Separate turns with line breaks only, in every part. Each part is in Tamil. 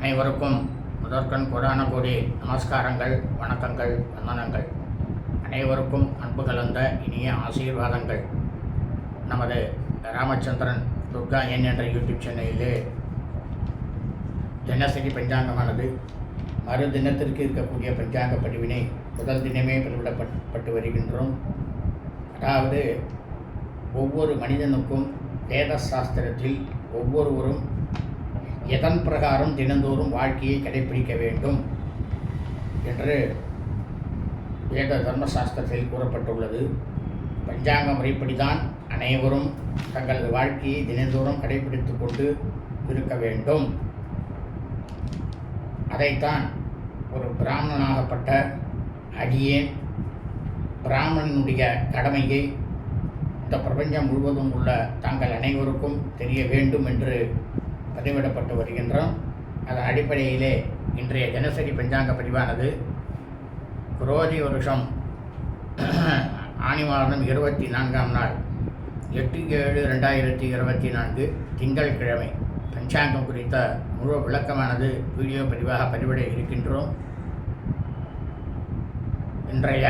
அனைவருக்கும் முதற்கண் கோடான கோடி நமஸ்காரங்கள் வணக்கங்கள் வந்தனங்கள். அனைவருக்கும் அன்பு கலந்த இனிய ஆசீர்வாதங்கள். நமது ராமச்சந்திரன் துர்கா என் என்ற யூடியூப் சேனலிலே தினசரி பஞ்சாங்கமானது. மறு தினத்திற்கு இருக்கக்கூடிய பஞ்சாங்க பதிவினை முதல் தினமே பதிவிடப்பட்டு வருகின்றோம். அதாவது ஒவ்வொரு மனிதனுக்கும் வேத சாஸ்திரத்தில் ஒவ்வொருவரும் எதன் பிரகாரம் தினந்தோறும் வாழ்க்கையை கடைபிடிக்க வேண்டும் என்று வேத தர்மசாஸ்திரத்தில் கூறப்பட்டுள்ளது. பஞ்சாங்க முறைப்படிதான் அனைவரும் தங்களது வாழ்க்கையை தினந்தோறும் கடைபிடித்து கொண்டு இருக்க வேண்டும். அதைத்தான் ஒரு பிராமணனாகப்பட்ட அடியேன் பிராமணனுடைய கடமையை இந்த பிரபஞ்சம் முழுவதும் உள்ள தாங்கள் அனைவருக்கும் தெரிய வேண்டும் என்று பதிவிடப்பட்டு வருகின்றோம். அதன் அடிப்படையிலே இன்றைய தினசரி பஞ்சாங்க பதிவானது. குரோதி வருஷம் ஆணி மாதம் இருபத்தி நான்காம் நாள் எட்டு ஏழு ரெண்டாயிரத்தி இருபத்தி நான்கு திங்கட்கிழமை பஞ்சாங்கம் குறித்த முழு விளக்கமானது வீடியோ பதிவாக பதிவிட இருக்கின்றோம். இன்றைய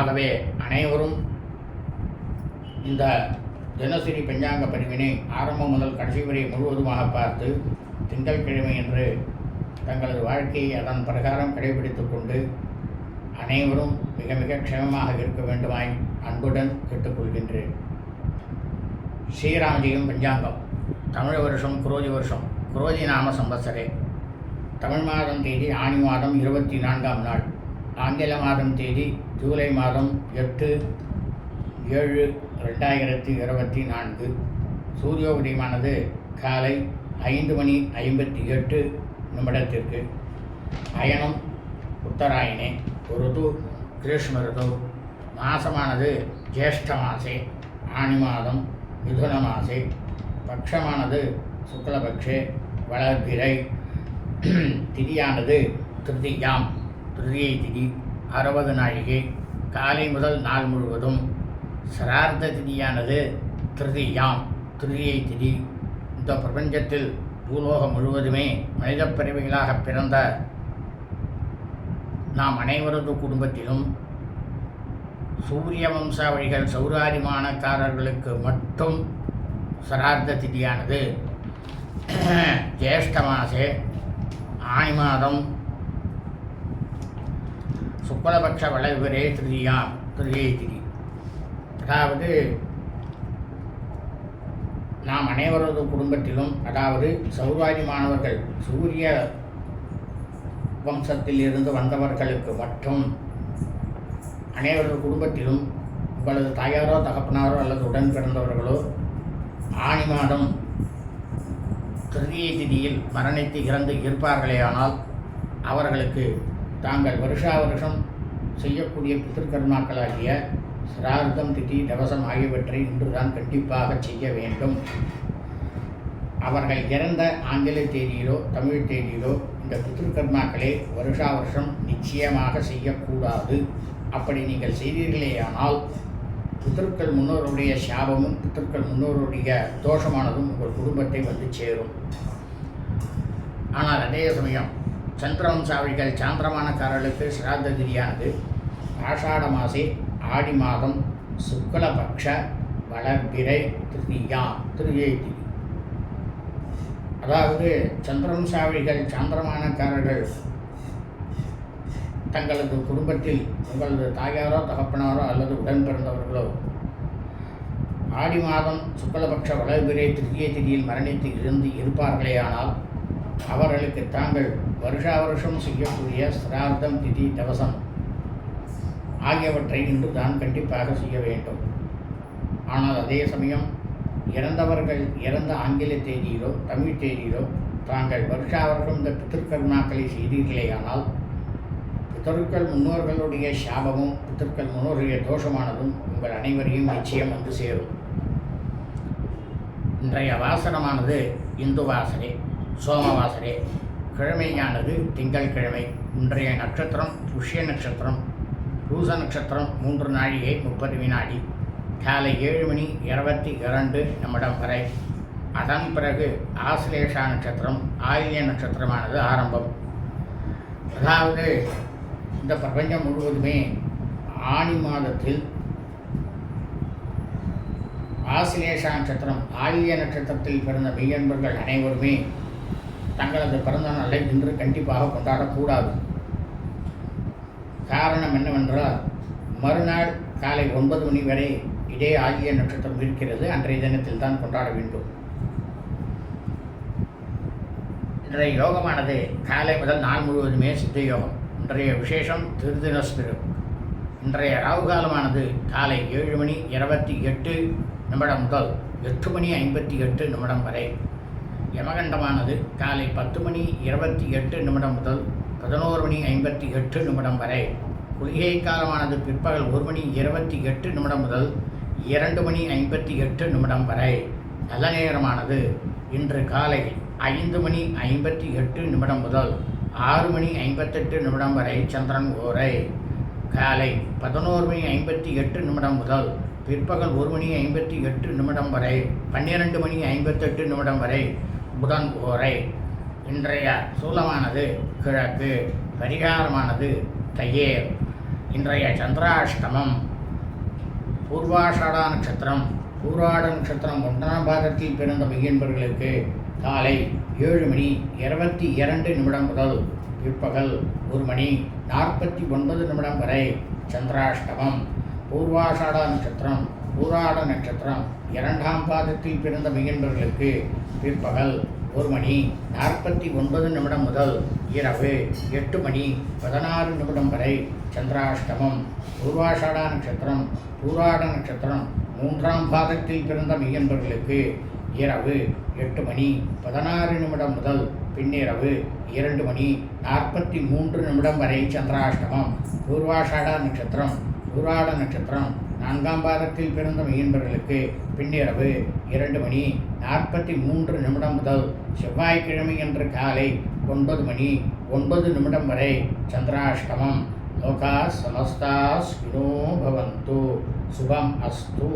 ஆகவே அனைவரும் இந்த தினசரி பஞ்சாங்க பதிவினை ஆரம்பம் முதல் கடைசி வரை முழுவதுமாக பார்த்து திங்கட்கிழமை என்று தங்களது வாழ்க்கையை அதன் பிரகாரம் கடைபிடித்து கொண்டு அனைவரும் மிக மிக க்ஷமமாக இருக்க வேண்டுமாய் அன்புடன் கேட்டுக்கொள்கின்றேன். ஸ்ரீராமஜியும் பஞ்சாங்கம். தமிழ் வருஷம் குரோதி வருஷம். குரோதி நாம சம்பத்சரே. தமிழ் மாதம் தேதி ஆணி மாதம் இருபத்தி நான்காம் நாள். ஆங்கில மாதம் தேதி ஜூலை மாதம் எட்டு ஏழு ரெண்டாயிரத்தி இருபத்தி நான்கு. சூரிய உதயமானது காலை ஐந்து மணி ஐம்பத்தி எட்டு நிமிடத்திற்கு. அயனம் உத்தராயணே ருது கிரீஷ்ம ருது மாசமானது ஜேஷ்ட மாசே ஆணி மாதம் மிதுன மாசே பட்சமானது சுக்லபக்ஷே வளர்பிறை. திதியானது திருதியாம். திருதியை திதி அறுபது நாழிகை. காலை முதல் நாள் முழுவதும் சரார்த்த திதியானது திருதியாம். திருதியை திதி. இந்த பிரபஞ்சத்தில் பூலோகம் முழுவதுமே மனிதப் பிறவிகளாக பிறந்த நாம் அனைவரது குடும்பத்திலும் சூரிய வம்சாவழிகள் சௌராரிமானக்காரர்களுக்கு மட்டும் சரார்த்த திதியானது ஜேஷ்ட மாசே ஆணி மாதம். சுக்லபக்ஷ வளைவுரே திருதியாம். திருதியை திதி. அதாவது நாம் அனைவரது குடும்பத்திலும் அதாவது சௌராஜி மாணவர்கள் சூரிய வம்சத்தில் இருந்து வந்தவர்களுக்கு மட்டும் அனைவரது குடும்பத்திலும் உங்களது தாயாரோ தகப்பனாரோ அல்லது உடன் பிறந்தவர்களோ ஆணி மாதம் திருதியை திதியில் மரணித்து இறந்து இருப்பார்களேயானால் அவர்களுக்கு தாங்கள் வருஷா வருஷம் செய்யக்கூடிய பித்திருக்கர்மாக்களாகிய சிரார்த்தம் திதி தவசம் ஆகியவற்றை இன்றுதான் கண்டிப்பாக செய்ய வேண்டும். அவர்கள் இறந்த ஆங்கில தேதியிலோ தமிழ் தேதியிலோ இந்த பித்திருக்கர்மாக்களை வருஷா வருஷம் நிச்சயமாக செய்யக்கூடாது. அப்படி நீங்கள் செய்தீர்களேயானால் பித்திருக்கள் முன்னோருடைய சாபமும் பித்திருக்கள் முன்னோருடைய தோஷமானதும் உங்கள் குடும்பத்தை வந்து சேரும். ஆனால் அதே சமயம் சந்திரவம்சாவளிகள் சாந்திரமானக்காரர்களுக்கு சிராத்த திதியானது ஆஷாட மாசே ஆடி மாதம் சுக்லபக்ஷ வளர்பிறை திருதியா திருதியை திதி அதாவது சந்திரவம்சாவிகள் சாந்திரமானக்காரர்கள் தங்களது குடும்பத்தில் உங்களது தாயாரோ தகப்பனாரோ அல்லது உடன் பிறந்தவர்களோ ஆடி மாதம் சுக்லபக்ஷ வளர்பிறை திருத்திய திதியில் மரணித்து இருந்து இருப்பார்களேயானால் அவர்களுக்கு தாங்கள் வருஷா வருஷம் செய்யக்கூடிய சிரார்த்தம் திதி தவசம் ஆகியவற்றை இன்று தான் கண்டிப்பாக செய்ய வேண்டும். ஆனால் அதே சமயம் இறந்தவர்கள் இறந்த ஆங்கில தேதியிலோ தமிழ் தேதியிலோ தாங்கள் வருஷா வருஷம் இந்த பித்திருக்கருணாக்களை செய்தீர்களேயானால் பித்தர்கள் முன்னோர்களுடைய சாபமும் பித்தர்கள் முன்னோருடைய தோஷமானதும் உங்கள் அனைவரையும் நிச்சயம் வந்து சேரும். இன்றைய வாசனமானது இந்து வாசனை சோம வாசனை கிழமையானது திங்கள்கிழமை இன்றைய நட்சத்திரம் புஷ்ய நட்சத்திரம் பூச நட்சத்திரம் மூன்று நாழிகை முப்பது வினாடி. காலை ஏழு மணி இருபத்தி இரண்டு நிமிடம் வரை. அதன் பிறகு ஆசிலேஷா நட்சத்திரம் ஆயில்ய நட்சத்திரமானது ஆரம்பம். அதாவது இந்த பிரபஞ்சம் முழுவதுமே ஆணி மாதத்தில் ஆசிலேஷா நட்சத்திரம் ஆயில்ய நட்சத்திரத்தில் பிறந்த மெய்யன்பர்கள் அனைவருமே தங்களது பிறந்த நாளை இன்று கண்டிப்பாக கொண்டாடக்கூடாது. காரணம் என்னவென்றால் மறுநாள் காலை ஒன்பது மணி வரை இதே ஆகிய நட்சத்திரம் இருக்கிறது. அன்றைய தினத்தில் தான் கொண்டாட வேண்டும். இன்றைய யோகமானது காலை முதல் நாள் முழுவதுமே சித்த யோகம். இன்றைய விசேஷம் திருதினஸ்திரு இன்றைய ராகுகாலமானது காலை ஏழு மணி இருபத்தி எட்டு நிமிடம் முதல் எட்டு மணி ஐம்பத்தி எட்டு நிமிடம் வரை. யமகண்டமானது காலை பத்து மணி இருபத்தி எட்டு நிமிடம் முதல் பதினோரு மணி ஐம்பத்தி எட்டு நிமிடம் வரை குளிகை காலமானது பிற்பகல் ஒரு மணி இருபத்தி எட்டு நிமிடம் முதல் இரண்டு மணி ஐம்பத்தி எட்டு நிமிடம் வரை நல்ல நேரமானது. இன்று காலை ஐந்து மணி ஐம்பத்தி எட்டு நிமிடம் முதல் ஆறு மணி ஐம்பத்தெட்டு நிமிடம் வரை சந்திரன் ஓரை. காலை பதினோரு மணி ஐம்பத்தி எட்டு நிமிடம் முதல் பிற்பகல் ஒரு மணி ஐம்பத்தி எட்டு நிமிடம் வரை பன்னிரண்டு மணி ஐம்பத்தெட்டு நிமிடம் வரை புதன் ஓரை. இன்றைய சூலமானது கிழக்கு பரிகாரமானது தையேர் இன்றைய சந்திராஷ்டமம் பூர்வாஷாடா நட்சத்திரம் பூராட நட்சத்திரம் ஒன்றாம் பாதத்தில் பிறந்த மையன்பர்களுக்கு காலை ஏழு மணி இருபத்தி இரண்டு நிமிடம் முதல் பிற்பகல் ஒரு மணி நாற்பத்தி ஒன்பது நிமிடம் வரை சந்திராஷ்டமம். பூர்வாஷாடா நட்சத்திரம் பூராட நட்சத்திரம் இரண்டாம் பாதத்தில் பிறந்த மையன்பர்களுக்கு பிற்பகல் ஒரு மணி. நாற்பத்தி ஒன்பது நிமிடம் முதல் இரவு எட்டு மணி. பதினாறு நிமிடம் வரை சந்திராஷ்டமம். பூர்வாஷாடா நட்சத்திரம் பூராட நட்சத்திரம் மூன்றாம் பாதத்தில் பிறந்த மெய்யன்பர்களுக்கு இரவு எட்டு மணி. பதினாறு நிமிடம் முதல் பின்னிரவு இரண்டு மணி. நாற்பத்தி மூன்று நிமிடம் வரை சந்திராஷ்டமம். பூர்வாஷாடா நட்சத்திரம் பூராட நட்சத்திரம் நான்காம் பாதத்தில் பிறந்த மெய்யன்பர்களுக்கு பின்னிரவு இரண்டு மணி நாற்பத்தி மூன்று நிமிடம் முதல் செவ்வாய்க்கிழமை என்ற காலை ஒன்பது மணி ஒன்பது நிமிடம் வரை சந்திராஷ்டமம். லோகா சமஸ்தாஸ்வினோ பவந்து. சுபம் அஸ்து.